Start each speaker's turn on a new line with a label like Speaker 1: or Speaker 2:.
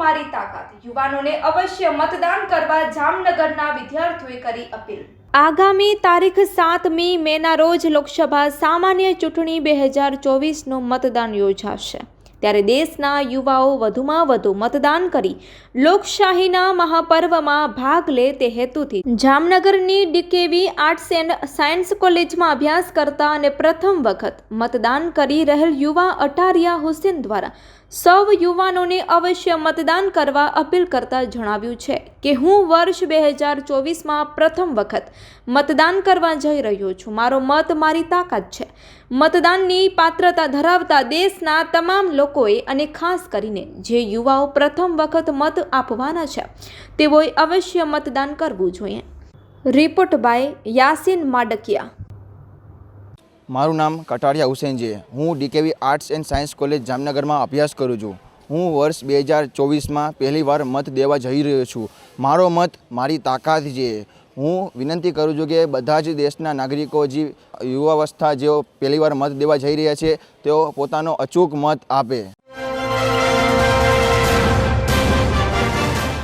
Speaker 1: મારી તાકાત. યુવાનોને અવશ્ય મતદાન કરવા જામનગરના વિદ્યાર્થીઓએ કરી અપીલ. આગામી તારીખ સાત મી મેના રોજ લોકસભા સામાન્ય ચૂંટણી બે હજાર ચોવીસનું મતદાન યોજાશે. ત્યારે દેશના યુવાઓ વધુમાં વધુ મતદાન કરી લોકશાહીના મહાપર્વમાં ભાગ લે તે હેતુથી જામનગરની ડીકેવી આર્ટ્સ એન્ડ સાયન્સ કોલેજમાં અભ્યાસ કરતા અને પ્રથમ વખત મતદાન કરી રહેલ યુવા અટારિયા હુસેન દ્વારા સૌ યુવાનોને અવશ્ય મતદાન કરવા અપીલ કરતા જણાવ્યું છે કે હું વર્ષ બે હજાર ચોવીસમાં પ્રથમ વખત મતદાન કરવા જઈ રહ્યો છું. મારો મત મારી તાકાત છે. મતદાનની પાત્રતા ધરાવતા દેશના તમામ લોકોએ અને ખાસ કરીને જે યુવાઓ પ્રથમ વખત મત આપવાના છે, તેઓએ અવશ્ય મતદાન કરવું જોઈએ. Report by Yasin Madakiya.
Speaker 2: મારું નામ કટારિયા હુસેન છે. હું DKV arts and science college જામનગરમાં અભ્યાસ કરું છું. હું વર્ષ બે હજાર ચોવીસમાં પહેલીવાર મત દેવા જઈ રહ્યો છું. મારો મત મારી તાકાત છે. હું વિનંતી કરું છું કે બધા જ દેશના નાગરિકો, જે યુવાવસ્થા જેઓ પહેલીવાર મત દેવા જઈ રહ્યા છે, તેઓ પોતાનો અચૂક મત આપે.